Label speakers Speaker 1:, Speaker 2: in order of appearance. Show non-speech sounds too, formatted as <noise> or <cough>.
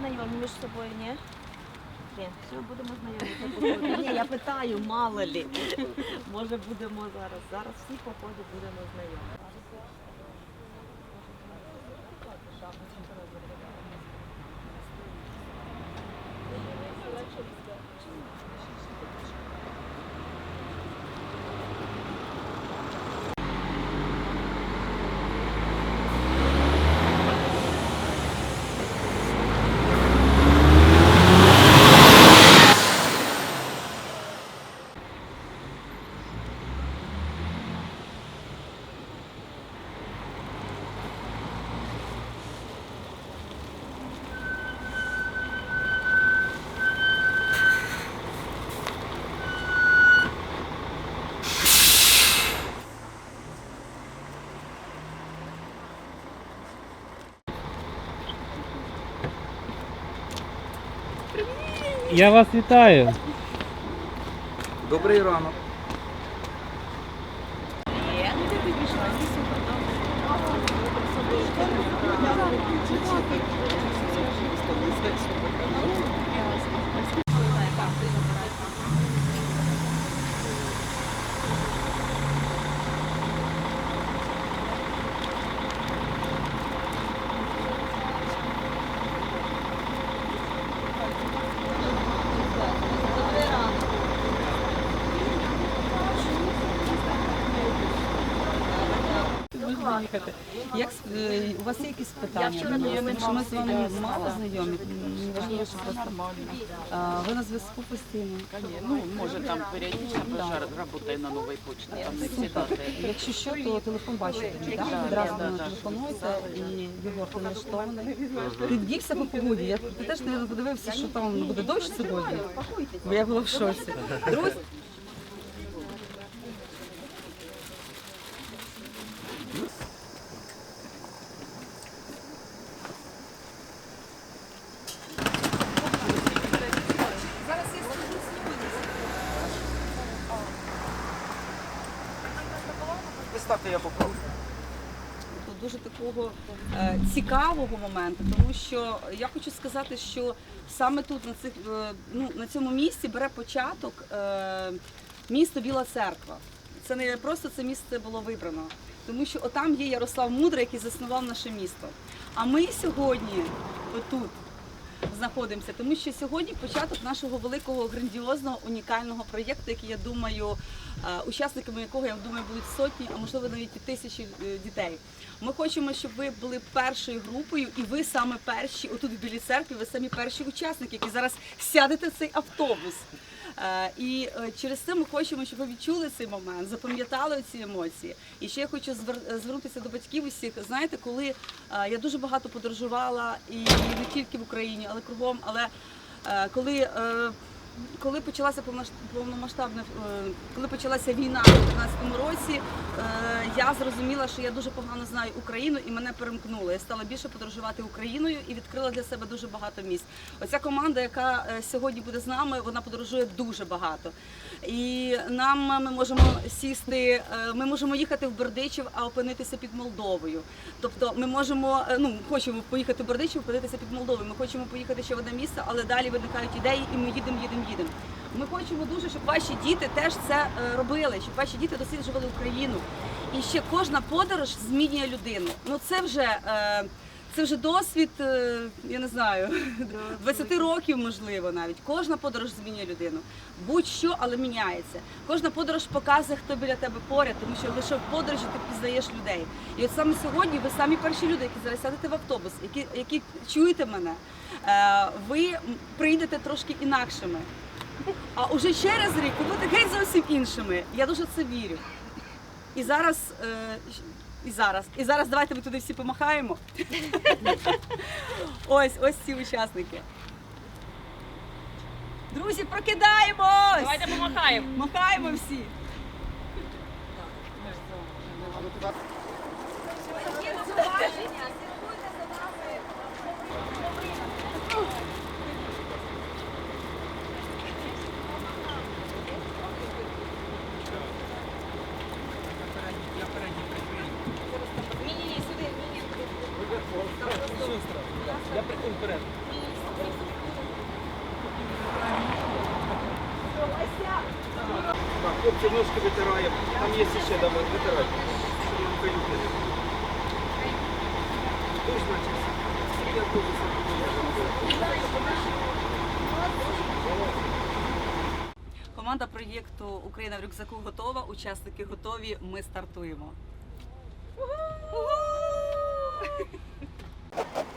Speaker 1: знайомі між собою, ні? Все, будемо знайомі. Ні, я питаю, мало лі. Може будемо зараз. Зараз всі походу будемо знайомі.
Speaker 2: Я вас вітаю.
Speaker 3: Добрий ранок.
Speaker 4: Можна їхати. Як е, у вас є якісь питання? Тому що ми з вами мало знайомі. Важливо, що просто а, ви на зв'язку постійно.
Speaker 5: Ну, може там періодично, працює на новій почті, там не всі дати.
Speaker 4: Якщо що, то телефон бачите, так? Одразу мене телефонуйте і Єгор ти налаштований. Ти вдівся по погоді. Я ти теж не подивився, що там буде дощ сьогодні. Бо я була в шоці. Друзі,
Speaker 3: Виставте я попробую.
Speaker 4: дуже такого е, цікавого моменту, тому що я хочу сказати, що саме тут, на цих е, ну на цьому місці, бере початок е, місто Біла Церква. Це не просто це місце було вибрано, тому що отам є Ярослав Мудрий, який заснував наше місто. А ми сьогодні отут знаходимося, тому що сьогодні початок нашого великого грандіозного унікального проєкту, який я думаю, е, учасниками якого я думаю будуть сотні, а можливо навіть і тисячі е, дітей. Ми хочемо, щоб ви були першою групою, і ви саме перші, отут в білій церкві, ви самі перші учасники, які зараз сядете в цей автобус. Е, І е, через це ми хочемо, щоб ви відчули цей момент, запам'ятали ці емоції. І ще я хочу звернутися до батьків усіх. Знаєте, коли е, я дуже багато подорожувала і не тільки в Україні, але кругом. Але е, коли, е, коли почалася повномасштабна, е, коли почалася війна у 2014 році, е, я зрозуміла, що я дуже погано знаю Україну і мене перемкнуло. Я стала більше подорожувати Україною і відкрила для себе дуже багато місць. Оця команда, яка е, сьогодні буде з нами, вона подорожує дуже багато. І нам ми можемо сісти, ми можемо їхати в Бердичів, а опинитися під Молдовою. Тобто ми можемо, ну хочемо поїхати в Бердичів, опинитися під Молдовою. Ми хочемо поїхати ще в одне місце, але далі виникають ідеї, і ми їдемо, їдемо, їдемо. Ми хочемо дуже, щоб ваші діти теж це е, робили, щоб ваші діти досліджували Україну. І ще кожна подорож змінює людину. Ну це вже. е, Це вже досвід, е, я не знаю, 20 років, можливо, навіть. Кожна подорож змінює людину. Будь-що, але міняється. Кожна подорож показує, хто біля тебе поряд, тому що лише в подорожі ти пізнаєш людей. І от саме сьогодні ви самі перші люди, які зараз сядете в автобус, які, які чуєте мене, ви прийдете трошки інакшими. А уже через рік ви будете геть зовсім іншими. Я дуже в це вірю. І зараз, е, і зараз, і зараз давайте ми туди всі помахаємо. <laughs> ось, ось ці учасники. Друзі, прокидаємось!
Speaker 5: Давайте помахаємо.
Speaker 4: Махаємо всі.
Speaker 3: Так, хлопці ножки витираємо. Там є ще дома, витирайте.
Speaker 4: Команда проєкту Україна в рюкзаку готова. Учасники готові. Ми стартуємо. Угу! <laughs>